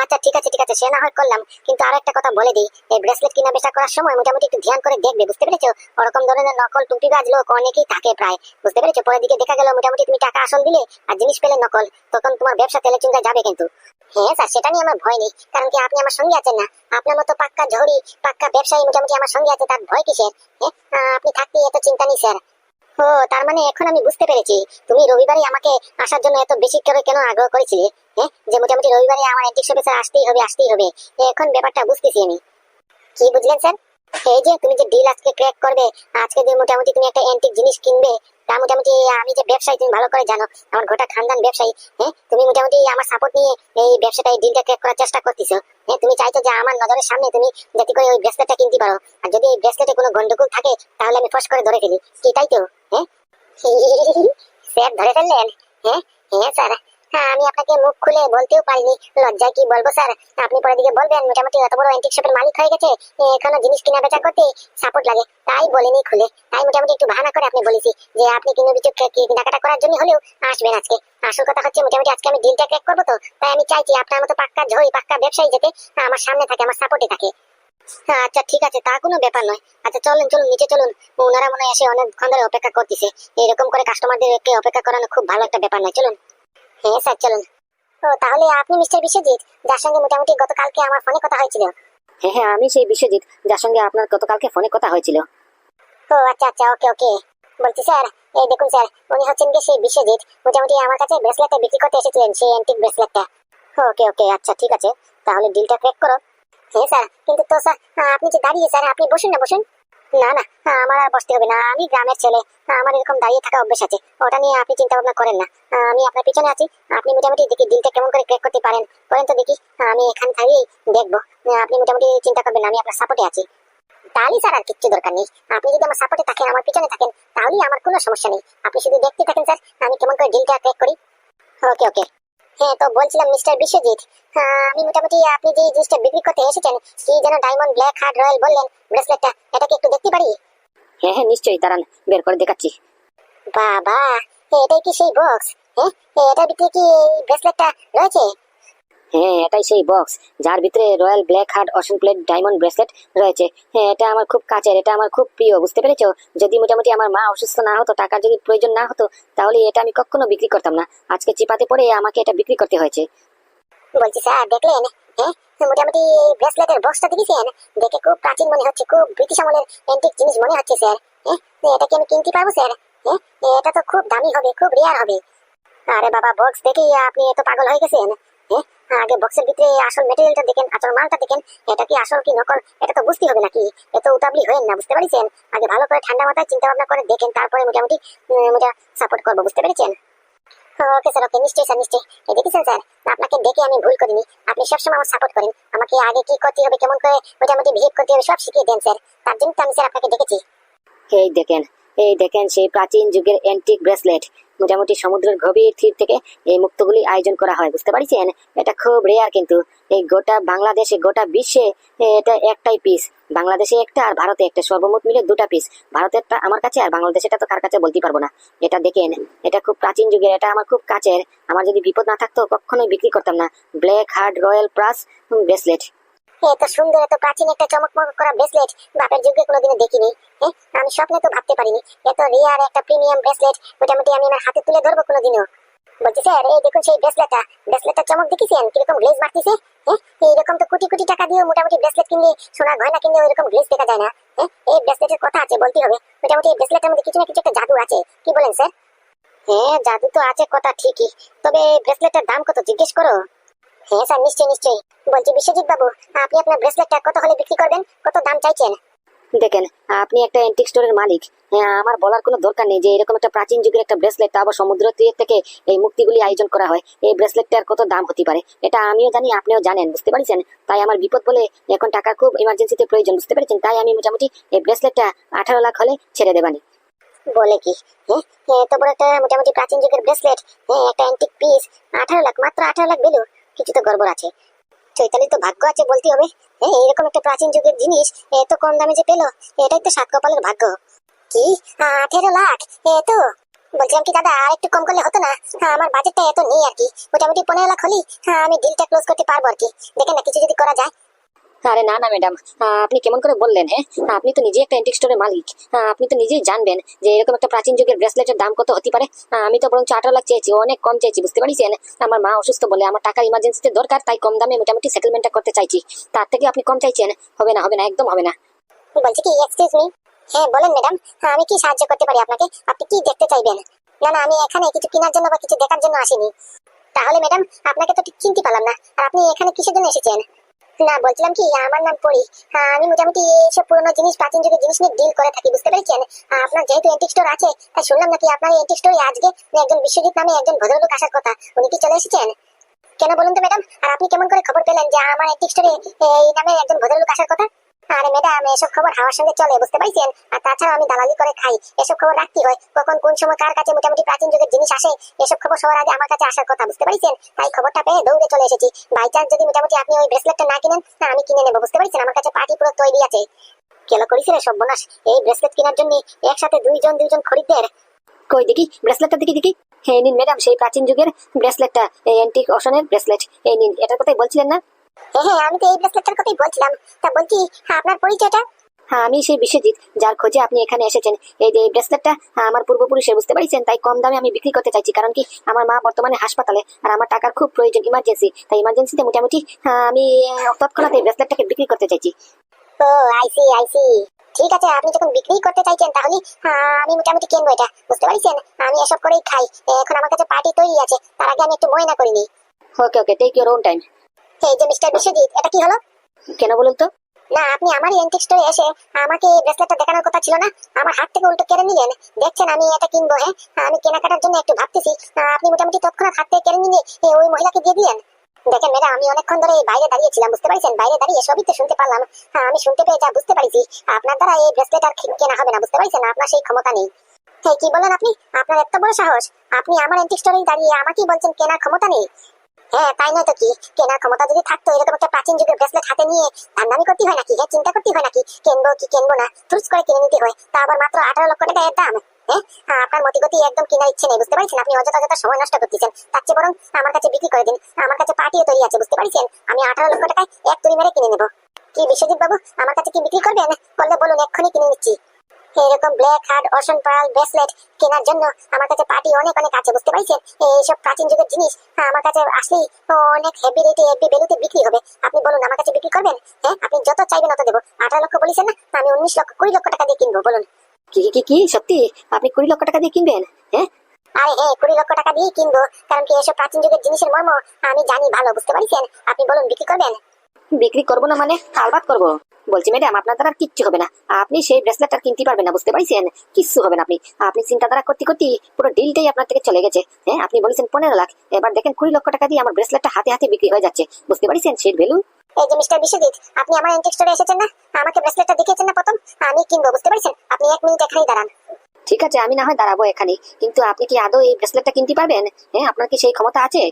আচ্ছা ঠিক আছে ঠিক আছে, সে না হয় করলাম। কিন্তু আর একটা কথা বলে দিই, এই ব্রেসলেট কিনা বেচা করার সময় মোটামুটি একটু ধ্যান করে দেখবে, বুঝতে পেরেছ? ওরকম ধরনের নকল টুপিবাজ লোক অনেকেই থাকে প্রায়, বুঝতে পেরেছ? পরের দিকে দেখা গেল, মোটামুটি তুমি টাকা আসল দিলে আর জিনিস পেলে নকল, তখন তোমার ব্যবসা তেলে চুঙ্গা যাবে কিন্তু। হ্যাঁ স্যার সেটা নিয়ে আমার ভয় নেই, কারণ কি আপনি আমার সঙ্গে আছেন না? আপনার মতো পাক্কা ঝড়ি, পাক্কা ব্যবসায়ী মোটামুটি আমার সঙ্গে আছে, তার ভয় কিসের? হ্যাঁ আপনি থাকতে এত চিন্তা নেই স্যার ও তার মানে এখন আমি বুঝতে পেরেছি। তুমি রবিবারে আমাকে আসার জন্য এত বেশি করে কেন আগ্রহ করেছিলে হ্যাঁ যে মোটামুটি রবিবারে আমার অ্যান্টিক শপে স্যার আসতেই হবে আসতেই হবে। এখন ব্যাপারটা বুঝতেছি আমি। কি বুঝলেন স্যার? এই যে তুমি যে ডিল আজকে ক্র্যাক করবে, আজকে যে মোটামুটি তুমি একটা অ্যান্টিক জিনিস কিনবে তা মোটামুটি আমি যে ব্যবসায়ী, তুমি ভালো করে জানো, আমার গোটা খানদান ব্যবসায়ী হ্যাঁ তুমি মোটামুটি আমার সাপোর্ট নিয়ে এই ব্যবসাটা ডিলটা ক্র্যাক করার চেষ্টা করতেছো। হ্যাঁ তুমি চাইছো যে আমার নজরের সামনে তুমি যাতে করে ওই ব্রেসলেটটা কিনতে পারো। আর যদি এই ব্রেসলেটে কোনো গন্ডগোল থাকে, তাহলে আমি ফস করে ধরে ফেলি। কি, তাই তো? হ্যাঁ? স্যার, ধরে ফেললেন? হ্যাঁ? হ্যাঁ স্যার। হ্যাঁ আমি আপনাকে মুখ খুলে বলতেও পারিনি। লজ্জায় কি বলব স্যার? আপনি দিকে বলবেন মোটামুটি এত বড় অ্যান্টিক শপের মালিক হয়ে গেছে এখানে জিনিস কিনা বেচা করতে সাপোর্ট লাগে। তাই খুলে। তাই মোটামুটি একটু করে আপনি বলেছি যে আপনি কিনে কেনাকাটা করার জন্য হলেও আসবেন আজকে। আসল কথা হচ্ছে মোটামুটি আজকে আমি ডিলটা ক্র্যাক করব তো তাই আমি চাইছি আপনার মতো পাক্কা ঝই পাক্কা ব্যবসায়ী আমার সামনে থাকে আমার সাপোর্টে থাকে। হ্যাঁ, আচ্ছা ঠিক আছে তা কোনো ব্যাপার নয়। আচ্ছা চলুন চলুন নিচে চলুন। ওনারা মনে হয় এসে অনেকক্ষণ ধরে অপেক্ষা করতেছে। এরকম করে কাস্টমারদেরকে অপেক্ষা করানো খুব ভালো একটা ব্যাপার নয়। চলুন। হ্যাঁ স্যার চলুন। ও তাহলে আপনি মিস্টার বিশ্বজিৎ যার সঙ্গে মোটামুটি গতকালকে আমার ফোনে কথা হয়েছিল? হ্যাঁ হ্যাঁ আমি সেই বিশ্বজিৎ যার সঙ্গে আপনার গতকালকে ফোনে কথা হয়েছিল। ও আচ্ছা আচ্ছা ওকে ওকে। বলছি স্যার এই দেখুন স্যার উনি হচ্ছেন কি সেই বিশ্বজিৎ মোটামুটি আমার কাছে ব্রেসলেটটা বিক্রি করতে এসেছিলেন সেই অ্যান্টিক ব্রেসলেটটা ওকে ওকে আচ্ছা ঠিক আছে। তাহলে ডিলটা ক্র্যাক করো। হ্যাঁ স্যার কিন্তু তো স্যার আপনি যে দাঁড়িয়ে স্যার আপনি বসুন না বসুন। না না, আমার আর বসতে হবে না। আমি গ্রামের ছেলে। আমার এরকম দাঁড়িয়ে থাকা অভ্যেস আছে। ওটা নিয়ে আপনি চিন্তা ভাবনা করেন না। আমি আপনার পিছনে আছি। আপনি মোটামুটি দেখি ডিলটা কেমন করে ক্র্যাক করতে পারেন। করেন তো দেখি, আমি এখান থেকেই দেখব। আপনি মোটামুটি চিন্তা করবেন আমি আপনার সাপোর্টে আছি। তাহলে স্যার আর কিচ্ছু দরকার নেই। আপনি যদি আমার সাপোর্টে থাকেন, আমার পিছনে থাকেন, তাহলেই আমার কোনো সমস্যা নেই। আপনি শুধু দেখতে থাকেন স্যার, আমি কেমন করে ডিলটা ক্র্যাক করি? ওকে ওকে। হ্যাঁ তো বলছিলাম মিস্টার বিশ্বজিৎ। আমি মোটামুটি আপনি যে জিনিসটা বিক্রি করতে এসেছেন কি যেন ডায়মন্ড ব্ল্যাক হার্ট রয়্যাল বললেন ব্রেসলেটটা এটা কি একটু দেখতে পারি? হ্যাঁ হ্যাঁ নিশ্চয়ই দাঁড়ান বের করে দেখাচ্ছি। বাবা এটাই কি সেই বক্স হ্যাঁ এটা ভিতরে কি ব্রেসলেটটা রয়েছে? হ্যাঁ এটাই সেই বক্স যার ভিতরে royal black heart ocean plate diamond bracelet রয়েছে। হ্যাঁ এটা আমার খুব কাছের, এটা আমার খুব প্রিয়, বুঝতে পেরেছ? যদি মোটামুটি আমার মা অসুস্থ না হতো, টাকার যদি প্রয়োজন না হতো, তাহলে এটা আমি কখনো বিক্রি করতাম না। আজকে চিপাতে পড়ে আমাকে এটা বিক্রি করতে হয়েছে। বলছি স্যার, দেখলেন? হ্যাঁ মোটামুটি এই ব্রেসলেটের বক্সটা দেখেছেন? দেখে খুব প্রাচীন মনে হচ্ছে, খুব ব্রিটিশ আমলের অ্যান্টিক জিনিস মনে হচ্ছে, স্যার। হ্যাঁ এটা কি আমি কিনতে পারব, স্যার? হ্যাঁ এটা তো খুব দামি হবে, খুব রেয়ার হবে। আরে বাবা বক্স দেখেই আপনি এত পাগল হয়ে গেছেন। হ্যাঁ আগে বক্সের ভিতরে আসল মেটেরিয়ালটা দেখেন আসল মালটা দেখেন এটা কি আসল কি নকল এটা তো বুঝতে হবে নাকি? এত উতাবলি হয়েন না বুঝতে পেরেছেন? আগে ভালো করে ঠান্ডা মাথায় চিন্তা ভাবনা করে দেখেন তারপরে মোটামুটি উম, এটা সাপোর্ট করব বুঝতে পেরেছেন? ওকে স্যার ওকে নিশ্চয়ই স্যার নিশ্চয়ই। দেখেছেন স্যার আপনাকে দেখে আমি ভুল করিনি। আপনি সবসময় আমার সাপোর্ট করেন। আমাকে আগে কি করতে হবে কেমন করে মোটামুটি বিহেভ করতে হবে সব শিখিয়ে দেন স্যার। তার জন্য তো আমি স্যার আপনাকে ডেকেছি। এই দেখেন এই দেখেন সেই প্রাচীন যুগের অ্যান্টিক ব্রেসলেট মোটামুটি সমুদ্রের গভীর তীর থেকে এই মুক্তগুলি আয়োজন করা হয়, বুঝতে পারছেন? এটা খুব রেয়ার কিন্তু। এই গোটা বাংলাদেশে, গোটা বিশ্বে এটা একটাই পিস বাংলাদেশে একটা আর ভারতে একটা। সর্বমোট মিলে দুটা পিস ভারতেরটা আমার কাছে আর বাংলাদেশেটা তো কার কাছে বলতে পারব না। এটা দেখেন, এটা খুব প্রাচীন যুগের, এটা আমার খুব কাছের। আমার যদি বিপদ না থাকতো, কখনোই বিক্রি করতাম না। Black heart royal plus bracelet. এত সুন্দর, এত প্রাচীন একটা চমকমক করা ব্রেসলেট বাপের যুগে কোনোদিনও দেখিনি হ্যাঁ? আমি স্বপ্নে তো ভাবতে পারিনি, এত রেয়ার একটা প্রিমিয়াম ব্রেসলেট মোটামুটি আমি আমার হাতে তুলে ধরবো কোনোদিনও। বলছি, স্যার, এই দেখুন সেই ব্রেসলেটটা ব্রেসলেটটা চমক দেখেছেন? কীরকম গ্লেজ মারতেছে হ্যাঁ? এইরকম তো কোটি কোটি টাকা দিয়ে মোটামুটি ব্রেসলেট কিনলে সোনা গয়না কিনলে ওইরকম গ্লেজ দেখা যায় না হ্যাঁ? এই ব্রেসলেটের কথা আছে বলতে হবে। মোটামুটি এই ব্রেসলেটের মধ্যে কিছু না কিছু একটা জাদু আছে, কি বলেন, স্যার? হ্যাঁ জাদু তো আছে, কথা ঠিকই। তবে ব্রেসলেটের দাম কত, জিজ্ঞেস করো? হ্যাঁ স্যার নিশ্চয়ই নিশ্চয়ই। বলছি বিশ্বজিৎ বাবু আপনি আপনার ব্রেসলেটটা কত হলে বিক্রি করবেন? কত দাম চাইছেন? দেখেন আপনি একটা অ্যান্টিক স্টোরের মালিক। হ্যাঁ, আমার বলার কোনো দরকার নেই যে এরকম একটা প্রাচীন যুগের একটা ব্রেসলেট আবার সমুদ্র তীর থেকে এই মুক্তিগুলি আয়োজন করা হয়। এই ব্রেসলেটটার কত দাম হতে পারে? এটা আমিও জানি আপনিও জানেন বুঝতে পারছেন? তাই আমার বিপদ বলে এখন টাকার খুব ইমার্জেন্সিতে প্রয়োজন বুঝতে পেরেছেন? তাই আমি মোটামুটি এই ব্রেসলেটটা আঠারো লাখ হলে ছেড়ে দেবানি। বলে কি? হ্যাঁ এত বড় একটা মোটামুটি প্রাচীন যুগের ব্রেসলেট হ্যাঁ একটা অ্যান্টিক পিস আঠারো লাখ মাত্র আঠারো লাখ বেলু। কিছু তো গড়বড় আছে। চৈতালির তো ভাগ্য আছে বলতে হবে। হ্যাঁ এরকম একটা প্রাচীন যুগের জিনিস এত কম দামে যে পেল এটাই তো সাত কপালের ভাগ্য। কি? আঠেরো লাখ? এ তো? বলছিলাম কি দাদা আর একটু কম করলে হতো না? আমার বাজেটটা এত নেই আর কি। মোটামুটি পনেরো লাখ হলেই হ্যাঁ, আমি ডিলটা ক্লোজ করতে পারব আর কি। দেখেন না কিছু যদি করা যায় আরে না না ম্যাডাম আপনি কেমন করে বললেন হ্যাঁ? আপনি তো নিজে একটা অ্যান্টিক স্টোরের মালিক। আপনি তো নিজেই জানবেন যে এরকম একটা প্রাচীন যুগের ব্রেসলেটের দাম কত হতে পারে। আমি তো বরং আঠারো লাখ চেয়েছি, অনেক কম চেয়েছি, বুঝতে পারছেন? আমার মা অসুস্থ বলে আমার টাকা ইমার্জেন্সিতে দরকার, তাই কম দামে মোটামুটি সেটেলমেন্টটা করতে চাইছি। তার থেকে আপনি কম চাইছেন? হবে না হবে না, একদম হবে না। বলছি কি এক্সকিউজ মি হ্যাঁ বলেন ম্যাডাম আমি কি সাহায্য করতে পারি আপনাকে? আপনি কি দেখতে চাইবেন? না না, আমি এখানে কিছু কেনার জন্য বা কিছু দেখার জন্য আসিনি। তাহলে ম্যাডাম আপনাকে তো ঠিক চিনতে পারলাম না। আর আপনি এখানে কিসের জন্য এসেছেন? না বলছিলাম কি আমার নাম পরি। হ্যাঁ, আমি মোটামুটি এইসব পুরোনো জিনিস প্রাচীন যুগের জিনিস নিয়ে ডিল করে থাকি বুঝতে পেরেছেন? আপনার যেহেতু এন্টিক স্টোর আছে তাই শুনলাম নাকি আপনার এন্টিক স্টোরে আজকে একজন বিশ্বজিৎ নামে একজন ভদ্রলোক আসার কথা। উনি কি চলে এসেছেন? কেন বলুন তো ম্যাডাম? আর আপনি কেমন করে খবর পেলেন যে আমার এন্টিক স্টোরে এই নামে একজন ভদ্রলোক আসার কথা? আরে ম্যাডাম এসব খবর সঙ্গে চলে, বুঝতে পারছেন? আর তাছাড়া আমি দালালি করে খাই, এসব খবর রাখতে হয়। কখন কোন সময় কার কাছে মোটামুটি প্রাচীন যুগের জিনিস আসে, এসব খবর সবার আগে আমার কাছে আসার কথা, বুঝতে পারছেন? তাই খবরটা পেয়ে দৌড়ে চলে এসেছি। বাই চান্স যদি মোটামুটি আপনি ওই ব্রেসলেটটা না কিনেন, না, আমি কিনে নেব, বুঝতে পারছেন? আমার কাছে পার্টি পুরো তৈরি আছে। সর্বনাশ? এই ব্রেসলেট কেনার জন্য একসাথে দুইজন দুইজন খরিদ্দের। কই দেখি ব্রেসলেটটা দেখি দেখি। হ্যাঁ নিন ম্যাডাম সেই প্রাচীন যুগের ব্রেসলেটটা অ্যান্টিক অশনের ব্রেসলেট এই নিন, এটার কথাই বলছিলেন না? হ্যাঁ হ্যাঁ আমি তো এই ব্রেসলেটটার কথাই বলছিলাম। তা বলছি হ্যাঁ, আপনার পরিচয়টা? হ্যাঁ আমি সেই বিশ্বজিৎ যার খোঁজে আপনি এখানে এসেছেন। এই যে এই ব্রেসলেটটা আমার পূর্বপুরুষের বুঝতে পারছেন? তাই কম দামে আমি বিক্রি করতে চাইছি কারণ কি আমার মা বর্তমানে হাসপাতালে আর আমার টাকার খুব প্রয়োজন ইমার্জেন্সি তাই ইমার্জেন্সিতে মোটামুটি আমি তৎক্ষণাৎ এই ব্রেসলেটটাকে বিক্রি করতে চাইছি। ও আইসি আইসি ঠিক আছে আপনি যখন বিক্রি করতে চাইছেন তাহলে আমি মোটামুটি কিনবো এটা। বুঝতে পারছেন? আমি এসব করেই খাই। এখন আমার কাছে পার্টি তৈরি আছে। তার আগে আমি একটু ময়না করিনি okay okay take your own time এই যে মিস্টার বিশ্বজিৎ এটা কি হলো? কেন বলুন তো? না আপনি আমারই এন্টিক স্টোরে এসে আমাকে এই ব্রেসলেটটা দেখানোর কথা ছিল না? আমার হাত থেকে উল্টো কেড়ে নিলেন। দেখছেন আমি এটা কিনবো হ্যাঁ? আমি কেনাকাটার জন্য একটু ভাবতেছি। আপনি মোটামুটি তৎক্ষণাৎ হাত থেকে কেড়ে নিয়ে ওই মহিলাকে দিয়ে দিলেন। দেখেন ম্যাডাম আমি অনেকক্ষণ ধরে এই বাইরে দাঁড়িয়েছিলাম বুঝতে পারছেন? বাইরে দাঁড়িয়ে সবই তো শুনতে পারলাম। হ্যাঁ, আমি শুনতে পেয়ে যা বুঝতে পারছি আপনার দ্বারা এই ব্রেসলেট আর কেনা হবে না বুঝতে পারছেন? আপনার সেই ক্ষমতা নেই। হ্যাঁ কি বলেন আপনি? আপনার এত বড় সাহস। আপনি আমার এন্টিক স্টোরেই দাঁড়িয়ে আমাকেই বলছেন কেনার ক্ষমতা নেই। হ্যাঁ তাই নয় তো কি? কেনার ক্ষমতা যদি থাকতো, এরকম একটা প্রাচীন যুগের ব্রেসলেট হাতে নিয়ে দামি করতে হয় নাকি? হ্যাঁ চিন্তা করতে হয় নাকি? কিনবো কি কিনবো না? থুস করে কিনে নিতে হয়। তা আবার মাত্র আঠারো লক্ষ টাকা এর দাম। হ্যাঁ আপনার মতিগতি একদম কেনার ইচ্ছে নেই, বুঝতে পারছেন? আপনি অযথা অযথা সময় নষ্ট করতেছেন। তার চেয়ে বরং আমার কাছে বিক্রি করে দিন। আমার কাছে পার্টিও তৈরি আছে, বুঝতে পারছেন? আমি আঠারো লক্ষ টাকায় এক তুড়ি মেরে কিনে নেব। কি বিশ্বজিৎ বাবু, আমার কাছে কি বিক্রি করবেন? করলে বলুন, এক্ষুনি কিনে নিচ্ছি। এরকম black heart ocean pearl bracelet কেনার জন্য আমার কাছে পার্টি অনেক অনেক আছে বুঝতে পারছেন? এইসব প্রাচীন যুগের জিনিস হ্যাঁ, আমার কাছে আসলেই অনেক হেভি রেটে হেভি ভ্যালুতে বিক্রি হবে। আপনি বলুন আমার কাছে বিক্রি করবেন? হ্যাঁ আপনি যত চাইবেন অত দেবো। আঠারো লক্ষ বলেছেন না? আমি উনিশ লক্ষ কুড়ি লক্ষ টাকা দিয়ে কিনবো বলুন। কি কি কি? কি সত্যি? আপনি কুড়ি লক্ষ টাকা দিয়ে কিনবেন? হ্যাঁ? আরে হ্যাঁ কুড়ি লক্ষ টাকা দিয়ে কিনবো কারণ কি এসব প্রাচীন যুগের জিনিসের মর্ম আমি জানি ভালো বুঝতে পারছেন? আপনি বলুন বিক্রি করবেন? বিক্রি করব না মানে? আলবাত করব? বলছি ম্যাডাম আপনার দ্বারা কিচ্ছু হবে না। আপনি সেই ব্রেসলেট আর কিনতে পারবেন না বুঝতে পারছেন কিচ্ছু হবে না আপনি। আপনি চিন্তাধারা করতে করতে পুরো ডিলটাই আপনার থেকে চলে গেছে। হ্যাঁ আপনি বলেছেন পনেরো লাখ। এবার দেখেন কুড়ি লক্ষ টাকা দিয়ে আমার ব্রেসলেটটা হাতে হাতে বিক্রি হয়ে যাচ্ছে। বুঝতে পারছেন সেই ভ্যালু এই যে মিস্টার বিশ্বজিৎ আপনি আমার স্টোরে এসেছেন না? আমাকে ব্রেসলেটটা দেখিয়েছেন না প্রথম? আমি কিনবো বুঝতে পারছেন? আপনি এক মিনিট এখানেই দাঁড়ান। ঠিক আছে আমি না হয় দাঁড়াবো এখানে কিন্তু আপনি কি আদৌ এই ব্রেসলেটটা কিনতে পারবেন? হ্যাঁ আপনার কি সেই ক্ষমতা আছে?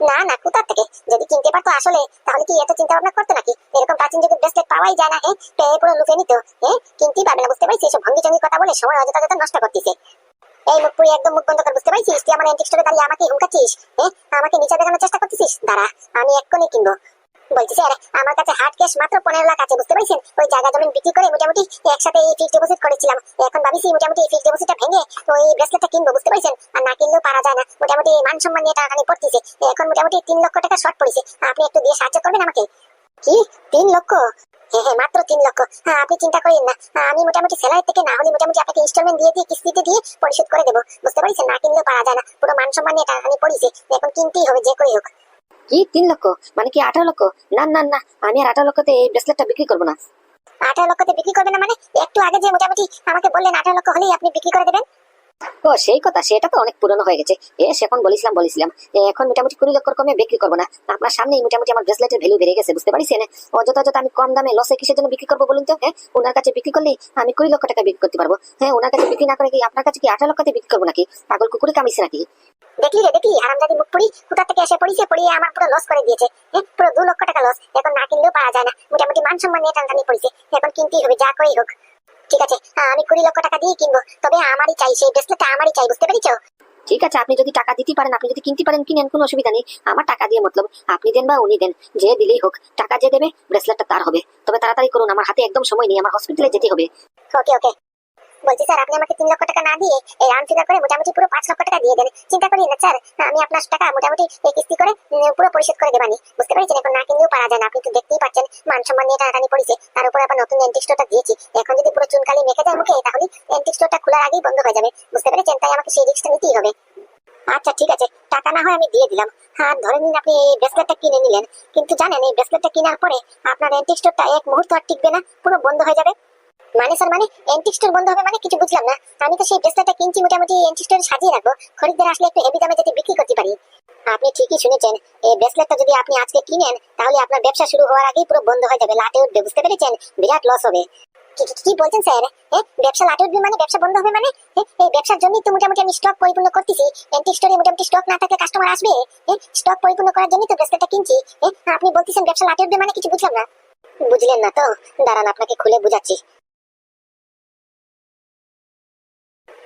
না না কোথা থেকে? যদি কিনতে পারতো আসলে, তাহলে কি এত চিন্তা ভাবনা করতো নাকি? এরকম প্রাচীন যুগের ব্রেসলেট পাওয়াই যায় না হ্যাঁ? পেয়ে পুরো লুফে নিত হ্যাঁ? কিনতেই পারবে না, বুঝতে পারছি এসব ভঙ্গি চঙ্গি কথা বলে সময় অযথা যথা নষ্ট করতেছে। এই মুখ পুরি একদম মুখ বন্ধ করে, বুঝতে পারছিস? তুই আমার এন্টিক স্টোরে দাঁড়িয়ে আমাকে হুমকাচ্ছিস হ্যাঁ? আমাকে নিচে দেখানোর চেষ্টা করতেছিস? দাঁড়া, আমি এক্ষুনি কিনবো। বলছি, স্যার, আমার কাছে হার্ড ক্যাশ মাত্র পনেরো লাখ আছে, বুঝতে পারছেন? ওই জায়গা জমিন বিক্রি করে মোটামুটি একসাথে এই ফিক্সড ডিপোজিট করেছিলাম। এখন ভাবিছি মোটামুটি এই ফিক্সড ডিপোজিটটা ভেঙে ওই ব্রেসলেটটা কিনবো, বুঝতে পারছেন? আর না কিনলেও পারা যায় না। মোটামুটি মান সম্মান নিয়ে টাকাখানি পড়তেছে এখন মোটামুটি তিন লক্ষ টাকা শর্ট পড়েছে। আপনি একটু দিয়ে সাহায্য করবেন আমাকে? কি? তিন লক্ষ? হ্যাঁ হ্যাঁ মাত্র তিন লক্ষ। হ্যাঁ আপনি চিন্তা করেন না। আমি মোটামুটি স্যালারি থেকে না হলে মোটামুটি আপনাকে ইনস্টলমেন্ট দিয়ে দিয়ে কিস্তিতে দিয়ে পরিশোধ করে দেবো। বুঝতে পারছেন? না কিনলেও পারা যায় না। পুরো মান সম্মান নিয়ে টাকাখানি পড়েছে। এখন কিনতেই হবে, যে করে হোক। কি, তিন লক্ষ? মানে কি আঠারো লক্ষ? না না না, আমি আর আঠারো লক্ষতে এই ব্রেসলেটটা বিক্রি করব না। আঠারো লক্ষতে বিক্রি করবেন না মানে? একটু আগে যে মোটামুটি আমাকে বললেন আঠারো লক্ষ হলেই আপনি বিক্রি করে দেবেন? ও সেই কথা, সেটা তো অনেক পুরনো হয়ে গেছে। এ এখন বলেছিলাম বলেছিলাম এখন মোটামুটি কুড়ি লক্ষ কমে বিক্রি করব না। আপনার সামনেই মোটামুটি আমার ব্রেসলেটের ভ্যালু বেড়ে গেছে, বুঝতে পারছেন? অযথা অযথা আমি কম দামে লসে কিসের জন্য বিক্রি করব বলুন তো? হ্যাঁ ওনার কাছে বিক্রি করলেই আমি কুড়ি লক্ষ টাকা বিক্রি করতে পারব। হ্যাঁ ওনার কাছে বিক্রি না করে কি আপনার কাছে কি আঠারো লক্ষতে বিক্রি করব নাকি? পাগল কুকুরে কামিছে নাকি? দেখলি রে, দেখলি? হারামজাদি মুখ পুরি কোথা থেকে এসে পড়িছে? পড়িয়ে আমার পুরো লস করে দিয়েছে। পুরো দু লক্ষ টাকা লস এখন না কিনলেও পারা যায় না। মোটামুটি মান সম্মান নিয়ে টানটানি পড়েছে এখন কিনতেই হবে, যা করেই হোক। ঠিক আছে আমি কুড়ি লক্ষ টাকা দিয়ে কিনবো। তবে আমারই চাই সেই ব্রেসলেটটা আমারই চাই বুঝতে পেরেছ? ঠিক আছে আপনি যদি টাকা দিতে পারেন আপনি যদি কিনতে পারেন কিনেন কোনো অসুবিধা নেই। আমার টাকা দিয়ে মতলব আপনি দেন বা উনি দেন যে দিলেই হোক টাকা যে দেবে ব্রেসলেটটা তার হবে। তবে তাড়াতাড়ি করুন আমার হাতে একদম সময় নেই আমার হসপিটালে যেতে হবে। ওকে ওকে বলছি, স্যার, আপনি আমাকে তিন লক্ষ টাকা না দিয়ে এই রাউন্ড ফিগার করে মোটামুটি পুরো পাঁচ লক্ষ টাকা দিয়ে দেন। চিন্তা করি না, স্যার, আমি আপনার টাকা মোটামুটি এই কিস্তি করে পুরো পরিশোধ করে দেবানি বুঝতে পেরেছেন? এখন না কিনলেও পারা যায় না। আপনি তো দেখতেই পাচ্ছেন মান সম্মান নিয়ে টাকানি পড়েছে। তার উপর আবার নতুন এন্টিক স্টোরটা দিয়েছি। এখন যদি পুরো চুনকালি মেখে যায় মুখে, তাহলে এন্টিক স্টোরটা খোলার আগেই বন্ধ হয়ে যাবে। বুঝতে পেরেছেন? তাই আমাকে সেই রিস্কটা নিতেই হবে। আচ্ছা ঠিক আছে। টাকা না হয় আমি দিয়ে দিলাম। হ্যাঁ ধরে নিন আপনি এই ব্রেসলেটটা কিনে নিলেন। কিন্তু জানেন, এই ব্রেসলেটটা কেনার পরে আপনার এন্টিক স্টোরটা এক মুহূর্ত আর টিকবে না, পুরো বন্ধ হয়ে যাবে। মানে স্যার মানে এন্টিক স্টোর বন্ধ হবে মানে কিছু বুঝলাম না। আমি তো সেই ব্রেসলেটটা কিনছি, মোটামুটি এন্টিক স্টোরে সাজিয়ে রাখব। খরিদ্দার আসলে একটু হেভি দামে যাতে বিক্রি করতে পারি। আপনি ঠিকই শুনেছেন, এই ব্রেসলেটটা যদি আপনি আজকে কিনেন, তাহলে আপনার ব্যবসা শুরু হওয়ার আগেই পুরো বন্ধ হয়ে যাবে, লাটে উঠবে, বুঝতে পেরেছেন? বিরাট লস হবে। কি বলছেন স্যার ব্যবসা লাটে উঠবে মানে ব্যবসা বন্ধ হবে মানে? এই ব্যবসার জন্যই তো মোটামুটি আমি স্টক পরিপূর্ণ করতেছি। স্টোরে মোটামুটি স্টক না কাস্টমার আসবে? স্টক পরিপূর্ণ করার জন্যই তো ব্রেসলেটটা কিনছি। আপনি বলতেছেন ব্যবসা লাটে উঠবে মানে কিছু বুঝলাম না। বুঝলেন না তো? দাঁড়ান, আপনাকে খুলে বুঝাচ্ছি।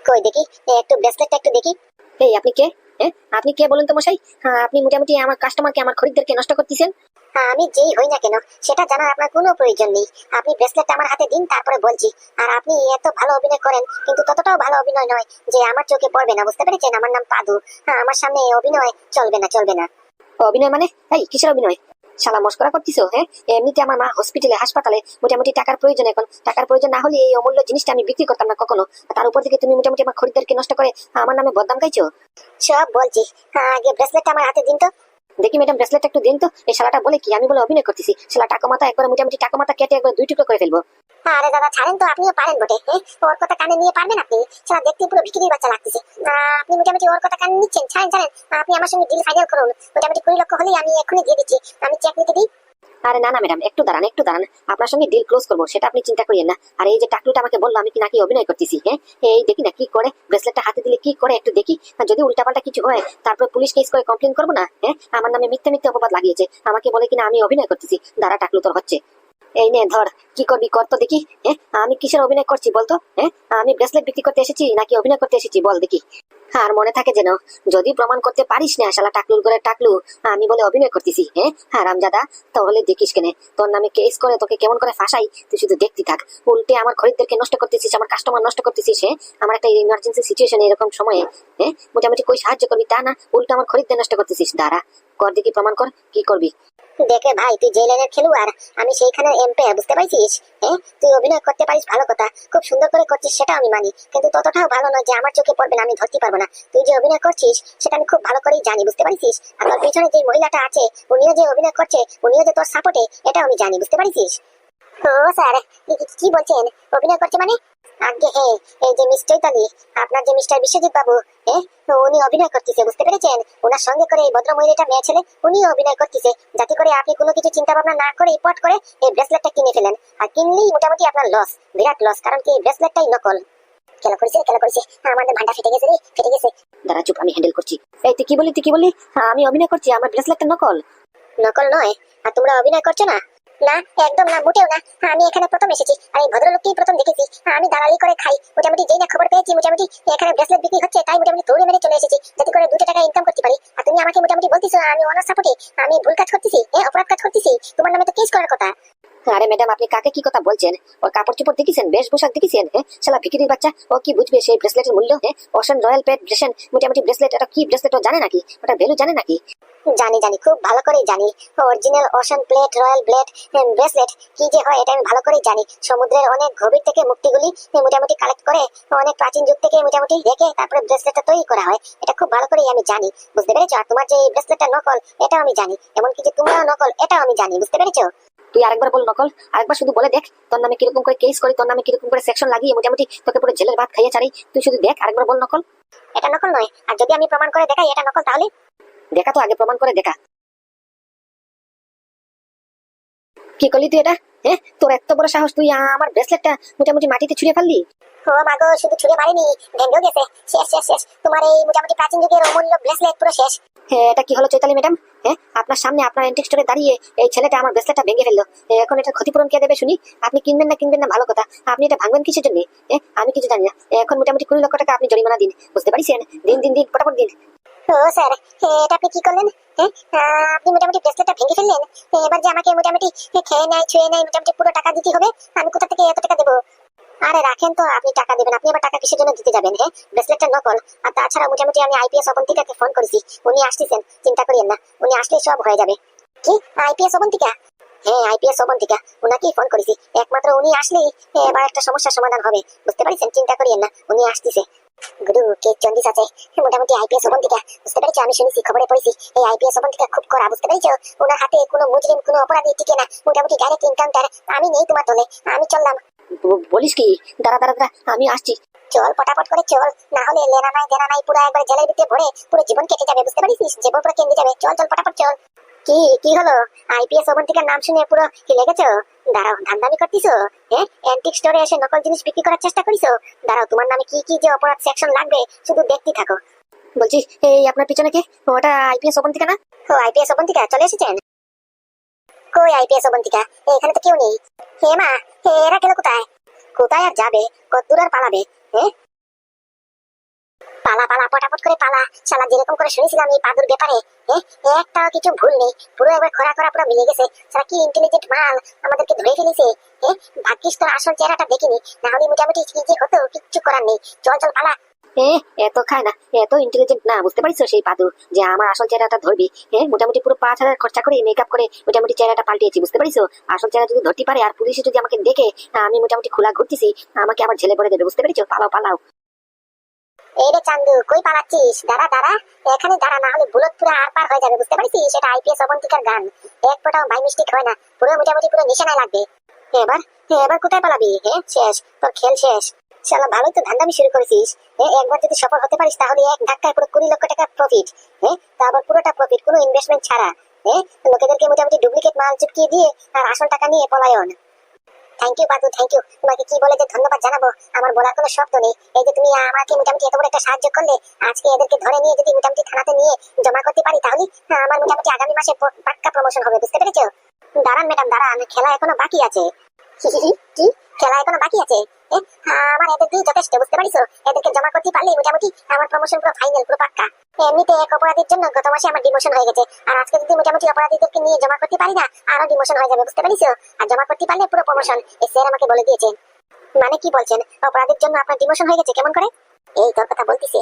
কই দেখি? একটু ব্রেসলেটটা একটু দেখি। এই আপনি কে? হ্যাঁ আপনি কে বলুন তো মশাই? হ্যাঁ, আপনি মোটামুটি আমার কাস্টমারকে আমার খরিদ্দারকে নষ্ট করতেছেন? হ্যাঁ, আমি যেই হই না কেন সেটা জানার আপনার কোনো প্রয়োজন নেই। আপনি ব্রেসলেটটা আমার হাতে দিন তারপরে বলছি। আর আপনি এত ভালো অভিনয় করেন কিন্তু ততটাও ভালো অভিনয় নয় যে আমার চোখে পড়বে না বুঝতে পেরেছেন? আমার নাম পাদু। হ্যাঁ আমার সামনে অভিনয় চলবে না চলবে না। অভিনয় মানে? এই কিসের অভিনয়? শালা মস্করা করতেছো হ্যাঁ এমনিতে আমার মা হসপিটালে হাসপাতালে মোটামুটি টাকার প্রয়োজন এখন। টাকার প্রয়োজন না হলে এই অমূল্য জিনিসটা আমি বিক্রি করতাম না কখনো। তার উপর থেকে তুমি মোটামুটি আমার খরিদ্দারকে নষ্ট করে আমার নামে বদনাম গাইছো সব বলছি। আগে ব্রেসলেটটা আমার হাতে দিন তো। দেখি ম্যাডাম ব্রেসলেটটা একটু দিন তো। এই শালাটা বলে কি? আমি বলে অভিনয় করতেছি। শালা টাকা মাথা একবার মোটামুটি টাকা মাথা কেটে একবার দুই টুকরো করে ফেলব। আরে দাদা, ছাড়েন তো, আপনিও পারেন বটে হ্যাঁ? ওর কথা কানে নিয়ে পারবেন আপনি? দেখতে পুরো বিক্রির বাচ্চা লাগতেছে। আপনি মোটামুটি ওর কথা কানে নিচ্ছেন, ছাড়েন ছাড়েন। আপনি আমার সঙ্গে ডিল ফাইনাল করুন। মোটামুটি কুড়ি লক্ষ হলেই আমি দিয়ে দিচ্ছি। আমি চেক নিতে দিই। আরে না না ম্যাডাম, একটু দাঁড়ান একটু দাঁড়ান। আপনার সঙ্গে ডিল ক্লোজ করব, সেটা আপনি চিন্তা করিয়েন না। আর এই যে টাকলুটা আমাকে বলল, আমি কি নাকি অভিনয় করতেছি হ্যাঁ? এই দেখি না কি করে ব্রেসলেটটা হাতে দিলে কি করে, একটু দেখি। যদি উল্টাপাল্টা কিছু হয়, তারপর পুলিশ কেস করে কমপ্লেন করব না হ্যাঁ? আমার নামে মিথ্যে মিথ্যে অপবাদ লাগিয়েছে। আমাকে বলে কিনা আমি অভিনয় করতেছি। দাঁড়া, টাকলু তোর হচ্ছে। এই নে, ধর, কি করবি কর তো দেখি হ্যাঁ আমি কিসের অভিনয় করছি বলতো হ্যাঁ আমি ব্রেসলেট বিক্রি করতে এসেছি নাকি অভিনয় করতে এসেছি বল দেখি। আর মনে থাকে যেন, যদি প্রমাণ করতে পারিস না, শালা টাকলুর করে টাকলু, আমি বলে অভিনয় করতেছি হ্যাঁ হারামজাদা তাহলে দেখিস কেনে, তোর নামে কেস করে, তোকে কেমন করে ফাঁসাই, তুই শুধু দেখতে থাক। উল্টে আমার খরিদ্দারকে নষ্ট করতেছিস, আমার কাস্টমার নষ্ট করতেছিস হ্যাঁ আমার একটা ইমার্জেন্সি সিচুয়েশন এরকম সময়ে হ্যাঁ মোটামুটি কই সাহায্য করবি তা না, উল্টো আমার খরিদ্দার নষ্ট করতেছিস, দাঁড়া। কর দেখি, প্রমাণ কর, কি করবি? দেখে ভাই, তুই যে লাইনের খেলোয়াড় আমি সেইখানে এমপে বুঝতে পারছিস? হ্যাঁ তুই অভিনয় করতে পারিস, ভালো কথা। খুব সুন্দর করে করছিস সেটা আমি মানি। কিন্তু ততটাও ভালো নয় যে আমার চোখে পড়বে না, আমি ধরতে পারব না। তুই যে অভিনয় করছিস, সেটা আমি খুব ভালো করেই জানি, বুঝতে পারছিস? আর তোর পিছনে যে মহিলাটা আছে, উনিও যে অভিনয় করছে, উনিও যে তোর সাপোর্টে এটা আমি জানি, বুঝতে পারছিস? মানে? হ্যাঁ যাতে করে আপনি কোনো কিছু চিন্তা ভাবনা না করে করে এই ব্রেসলেটটা কিনে ফেলেন। আর কিনলেই মোটামুটি আপনার লস বিরাট লস কারণ কি ব্রেসলেটটাই নকল। খেলা করেছে খেলা করেছে। আমাদের ভান্ডা ফেটে গেছে ফেটে গেছে। দাঁড়া চুপ আমি হ্যান্ডেল করছি। এই তুই কি বলি তুই কি বলি হ্যাঁ, আমি অভিনয় করছি আমার ব্রেসলেটটা নকল। নকল নয় আর তোমরা অভিনয় করছ না? না, একদম না, মোটেও না। আমি এখানে প্রথম এসেছি। আর এই ভদ্রলোককেই প্রথম দেখেছি। আমি দালালি করে খাই। মোটামুটি যেই না খবর পেয়েছি, মোটামুটি এখানে ব্রেসলেট বিক্রি হচ্ছে, তাই মোটামুটি দৌড়ে মেরে চলে এসেছি। যাতে করে দুটো টাকা ইনকাম করতে পারি। আর তুমি আমাকে মোটামুটি বলতেছো, আমি ওনার সাপোর্টে আমি ভুল কাজ করতেছি অপরাধ কাজ করতেছি। তোমার নামে তো কেস করার কথা। আরে ম্যাডাম আপনি কাকে কি কথা বলছেন? ওর কাপড় চোপড় দেখেছেন, বেশ পোশাক দেখেছেন হ্যাঁ? বাচ্চা, ও কি বুঝবে সেই ব্রেসলেটের মূল্য হ্যাঁ? ওশান রয়্যাল পেট ব্রেসেন মোটামুটি ব্রেসলেট এটা কি ব্রেসলেট ও জানে নাকি? ওটা ভ্যালু জানে নাকি? জানি জানি খুব ভালো করেই জানি। Original ocean plate royal blade bracelet কি যে হয় এটা আমি ভালো করেই জানি। সমুদ্রের অনেক গভীর থেকে মুক্তিগুলি মোটামুটি কালেক্ট করে অনেক প্রাচীন যুগ থেকে মোটামুটি রেখে তারপরে ব্রেসলেটটা তৈরি করা হয়। এটা খুব ভালো করেই আমি জানি। বুঝতে পেরেছ? আর তোমার যে এই ব্রেসলেটটা নকল এটাও আমি জানি। এমনকি যে তোমরাও নকল এটাও আমি জানি। বুঝতে পেরেছ? তুই আরেকবার বল নকল আরেকবার শুধু বলে দেখ তোর নামে কীরকম করে কেস করি তোর নামে কীরকম করে সেকশন লাগিয়ে মোটামুটি তোকে পুরো জেলের ভাত খাইয়ে ছাড়ি। তুই শুধু দেখ আরেকবার বল নকল। এটা নকল নয়। আর যদি আমি প্রমাণ করে দেখাই এটা নকল তাহলে? দেখা তো আগে প্রমাণ করে দেখা। কি করলি তুই এটা? হ্যাঁ তোর এত বড় সাহস তুই আমার ব্রেসলেটটা মোটামুটি মাটিতে ছুঁড়ে ফেললি? ও মাগো শুধু ছুঁড়ে মারিনি ভেঙেও গেছে। শেষ শেষ শেষ। তোমার এই মোটামুটি প্রাচীন যুগের অমূল্য ব্রেসলেট পুরো শেষ। হ্যাঁ এটা কি হলো চৈতালি ম্যাডাম? হ্যাঁ আপনার সামনে আপনার এন্টিক স্টোরে দাঁড়িয়ে এই ছেলেটা আমার ব্রেসলেটটা ভেঙে ফেলল। এখন এটা ক্ষতিপূরণ কে দেবে শুনি? আপনি কিনবেন না কিনবেন না ভালো কথা। আপনি এটা ভাঙবেন কিসের জন্য? হ্যাঁ আমি কিছু জানি না। এখন মোটামুটি কুড়ি লক্ষ টাকা আপনি জরিমানা দিন। বুঝতে পারছেন? দিন দিন দিন ফটাফট দিন। ও, স্যার এটা আপনি কি করলেন? আপনি মোটামুটি ব্রেসলেটটা ভেঙে ফেললেন? এবার যে আমাকে মোটামুটি খেয়ে নেয়, ছুঁয়ে নেয়, মোটামুটি পুরো টাকা দিতে হবে, আমি কোথা থেকে এত টাকা দেবো? আরে, রাখেন তো, আপনি টাকা দিবেন, আপনি আবার টাকা কিসের জন্য দিতে যাবেন হ্যাঁ? ব্রেসলেটটা নকল, আর তাছাড়া মোটামুটি আমি আইপিএস অবন্তিকাকে ফোন করেছি, উনি আসতেছেন, চিন্তা করিয়েন না, উনি আসলেই সব হয়ে যাবে। কি? আইপিএস অবন্তিকা? হ্যাঁ আইপিএস অবন্তিকা ওনাকেই ফোন করেছি, একমাত্র উনি আসলেই এবার একটা সমস্যার সমাধান হবে, বুঝতে পারছেন? চিন্তা করিয়েন না, উনি আসতেছে। গুরু কে চন্ডিস আছে? মোটামুটি আইপিএস অবন্তিকা। বুঝতে পেরেছ? আমি শুনেছি খবরে পড়েছি। এই আইপিএস অবন্তিকা খুব কড়া বুঝতে পেরেছ? ওনার হাতে কোনো মুজরিম কোনো অপরাধী টিকে না। মোটামুটি ডাইরেক্ট এনকাউন্টার আমি নেই তোমার দলে। আমি চললাম। বলিস কি? দাঁড়া দাঁড়া দাঁড়া আমি আসছি। চল পটাপট করে চল। না হলে লেনা নাই দেনা নাই পুরো একবার জেলের ভিতরে ভরে পুরো জীবন কেটে যাবে বুঝতে পারিস? জীবন পুরো কেন্দ্রে যাবে। চল চল পটাপট চল। কি কি হলো? আইপিএস অবন্তিকার নাম শুনে পুরো হিলে গেছো? দাঁড়াও, ধান্দামি করতিছো? হ্যাঁ? অ্যান্টিক স্টোরে এসে নকল জিনিস বিক্রি করার চেষ্টা করিছো? দাঁড়াও, তোমার নামে কি কি যে অপরাধ সেকশন লাগবে, শুধু দেখতে থাকো। বলছি, এই আপনার পিছনে কে? ওটা আইপিএস অবন্তিকা না? ও আইপিএস অবন্তিকা চলে এসেছেন? কই আইপিএস অবন্তিকা এখানে তো কেউ নেই। হে মা এরা গেল কোথায়? কোথায় আর যাবে? কতদূর আর পালাবে? হ্যাঁ? পালা পালা, পটাপট করে পালা। শালা, যেরকম করে শুনেছিলাম এই পাদুর ব্যাপারে একটাও কিছু ভুল নেই। পুরো একবার পুরো মিলে গেছে। সারা কি ইন্টেলিজেন্ট মাল আমাদেরকে ধরে ফেলেছে ভাগ্যিস তোর আসল চেহারাটা দেখিনি। না হলে মোটামুটি কি যে হতো, কিচ্ছু করার নেই। চল চল, পালা। এত খায় না, এত ইন্টেলিজেন্ট না, বুঝতে পারিস সেই যে আমার আসল চেহারাটা ধরবি হ্যাঁ মোটামুটি পুরো পাঁচ হাজার খরচা করে মেকআপ করে মোটামুটি চেহারাটা পাল্টিয়েছি বুঝতে পারিস আসল চেহারা যদি ধরতে পারে আর পুলিশে যদি আমাকে দেখে আমি মোটামুটি খোলা ঘুরতেছি, আমাকে আবার ঝেলে পড়ে দেবে, বুঝতে পেরেছ পালাও পালাও। চান্দু, কই পালাচ্ছিস? দাঁড়া দাঁড়া। এখানে দাঁড়া, না হলে পুরো আর পার হয়ে যাবে, বুঝতে পারছিস? সেটা আইপিএস অবন্তিকার গান। এক ফোটাও বাই মিস্টেক হয় না। পুরো মোটামুটি পুরো নিশানায় লাগবে। এবার এবার কোথায় পালাবি? হ্যাঁ শেষ। তোর খেল শেষ। ভালোই তো ধান্দামি শুরু করেছিস। একবার যদি সফল হতে পারিস, তাহলে এক ধাক্কায় পুরো কুড়ি লক্ষ টাকা প্রফিট হ্যাঁ তারপর পুরোটা প্রফিট কোনো ইনভেস্টমেন্ট ছাড়া। হ্যাঁ লোকেদেরকে মোটামুটি ডুপ্লিকেট মাল চুপকিয়ে দিয়ে আর আসল টাকা নিয়ে পলায়ন। থ্যাংক ইউ বাদু থ্যাংক ইউ তোমাকে কি বলে যে ধন্যবাদ জানাব? আমার বলার কোনো শব্দ নেই। এই যে তুমি আমাকে মোটামুটি এত বড় একটা সাহায্য করলে, আজকে এদেরকে ধরে নিয়ে যদি মোটামুটি থানাতে নিয়ে জমা করতে পারি, তাহলে আমার মোটামুটি আগামী মাসে পাক্কা প্রমোশন হবে, বুঝতে পেরেছ? দাঁড়ান, ম্যাডাম, দাঁড়ান, খেলা এখনও বাকি আছে। কি? খেলা এখনও বাকি আছে? আমার এদের দিয়ে যথেষ্ট, বুঝতে পারিস? এদেরকে জমা করতে পারলে মোটামুটি আমার প্রমোশন পুরো ফাইনাল পুরো পাক্কা। এমনিতে এক অপরাধীর জন্য গত মাসে আমার ডিমোশন হয়ে গেছে। আর আজকে যদি মোটামুটি অপরাধীদেরকে নিয়ে জমা করতে পারি না, আরও ডিমোশন হয়ে যাবে, বুঝতে পারিস? আর জমা করতে পারলে পুরো প্রমোশন স্যার আমাকে বলে দিয়েছেন মানে কি বলছেন? অপরাধের জন্য আপনার ডিমোশন হয়ে গেছে, কেমন করে? এই তোর কথা বলতিছে।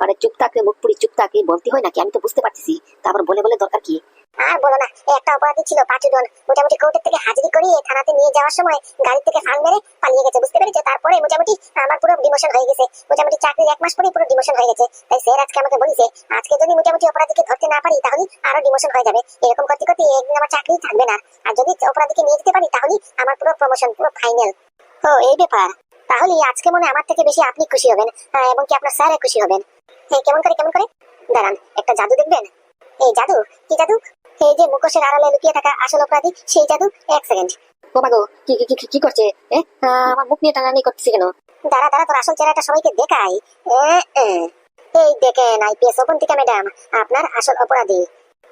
আরে চুপ মুখ পুরি চুপ বলতে হয় নাকি? আমি তো বুঝতে পারতেছি। তারপর বলে বলে দরকার কি? আর বলো না এই একটা অপরাধী ছিল পাঁচজন মোটামুটি কোর্টের থেকে হাজিরি করিয়ে থানাতে নিয়ে যাওয়ার সময় গাড়ি থেকে ফান মেরে পালিয়ে গেছে, বুঝতে পেরেছ? তারপরে মোটামুটি আমার পুরো ডিমোশন হয়ে গেছে। মোটামুটি চাকরির এক মাস পরেই পুরো ডিমোশন হয়ে গেছে। তাই স্যার আজকে আমাকে বলেছে, আজকে যদি মোটামুটি অপরাধীকে ধরতে না পারি, তাহলে আরও ডিমোশন হয়ে যাবে। এরকম করতে করতে একদিন আমার চাকরি থাকবে না। আর যদি অপরাধীকে নিয়ে যেতে পারি, তাহলে আমার পুরো প্রমোশন পুরো ফাইনাল ও, এই ব্যাপার। তাহলে আজকে মনে হয় আমার থেকে বেশি আপনি খুশি হবেন এবং কি আপনার স্যার খুশি হবেন? হ্যাঁ কেমন করে কেমন করে? দাঁড়ান, একটা জাদু দেখবেন? এই জাদু? কি জাদু? এই যে মুখোশের আড়ালে লুকিয়ে থাকা আসল অপরাধী সেই জাদু এক সেকেন্ড। ও মাগো কি কি- কি- কি করছে? এ? আমার মুখ নিয়ে টানাটানি করতেছে কেন? দাঁড়া দাঁড়া তোর আসল চেহারাটা সবাইকে দেখাই। এই দেখেন আইপিএস অবন্তিকা ম্যাডাম আপনার আসল অপরাধী।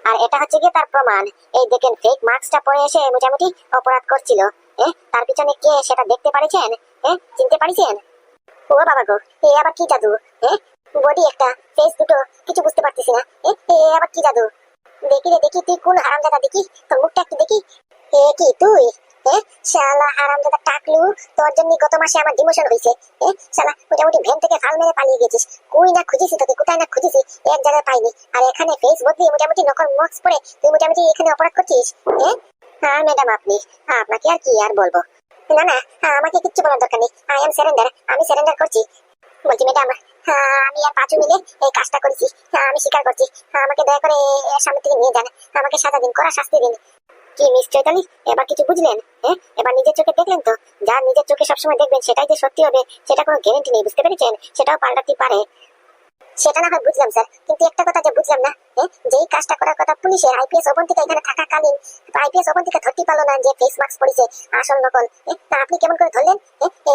আর এটা হচ্ছে গিয়ে তার প্রমাণ। এই দেখেন ফেক মাস্কটা পরে এসে মোটামুটি অপরাধ করছিল। তার পিছনে কে সেটা দেখতে পারিছেন? চিনতে পারিছেন? ও বাবা গো এ আবার কি জাদু? বডি একটা ফেস দুটো কিছু বুঝতে পারতেছি না। এ আবার কি জাদু? দেখি রে দেখি তুই কোন হারামজাদা দেখি? তোর মুখটা একটু দেখি। এ কি তুই? শালা হারামজাদা টাকলু, তোর জন্য গত মাসে আমার ডিমোশন হয়েছে শালা মোটামুটি ভ্যান থেকে ফাল মেরে পালিয়ে গেছিস। না খুঁজেছি তোকে, কোথায় না খুঁজেছি? এক জায়গায় পাইনি। আর এখানে ফেস মোটামুটি নকল মাস্ক পরে তুই মোটামুটি এখানে অপরাধ করছিস? এ? হ্যাঁ ম্যাডাম আপনি। আপনাকে আর কি আর বলব? না না আমাকে কিচ্ছু বলার দরকার নেই। আই এম সারেন্ডার আমি সারেন্ডার করছি। বলছি ম্যাডাম আমি আর পাঁচু মিলে এই কাজটা করেছি। আমি স্বীকার করছি। আমাকে দয়া করে সামনে থেকে নিয়ে যান। আমাকে সাজা দিন করা শাস্তি দিন। কি মিস চৈতালি এবার কিছু বুঝলেন হ্যাঁ? এবার নিজের চোখে দেখলেন তো? যা নিজের চোখে সবসময় দেখবেন, সেটাই যে সত্যি হবে, সেটা কোনো গ্যারেন্টি নেই, বুঝতে পেরেছেন? সেটাও পাল্টাতে পারে। সেটা না হয় বুঝলাম, স্যার। কিন্তু একটা কথা যে বুঝলাম না যেই কাজটা করার কথা পুলিশের আইপিএস অবন্তিকা এখানে থাকাকালীন আইপিএস অবন্তিকা ধরতে পারল না যে ফেস মাস্ক পরেছে, আসল নকল। তা আপনি কেমন করে ধরলেন?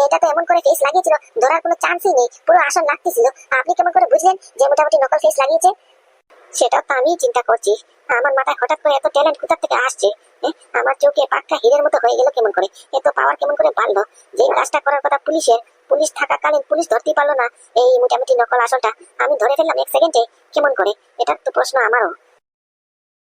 এটা তো এমন করে ফেস লাগিয়েছিল, ধরার কোনো চান্সই নেই, পুরো আসল লাগতেছিল। আপনি কেমন করে বুঝলেন যে মোটামুটি নকল ফেস লাগিয়েছে? সেটা তো আমি চিন্তা করছি। আমার মাথায় হঠাৎ করে এত ট্যালেন্ট কোথা থেকে আসছে? আমার চোখে পাক্কা হীরের মতো হয়ে গেল কেমন করে? এত পাওয়ার কেমন করে বাড়লো? যে কাজটা করার কথা পুলিশের পুলিশ থাকাকালীন পুলিশ ধরতে পারল না। এই মোটামুটি নকল আসলটা আমি ধরে ফেললাম এক সেকেন্ডে। কেমন করে? এটার তো প্রশ্ন আমারও।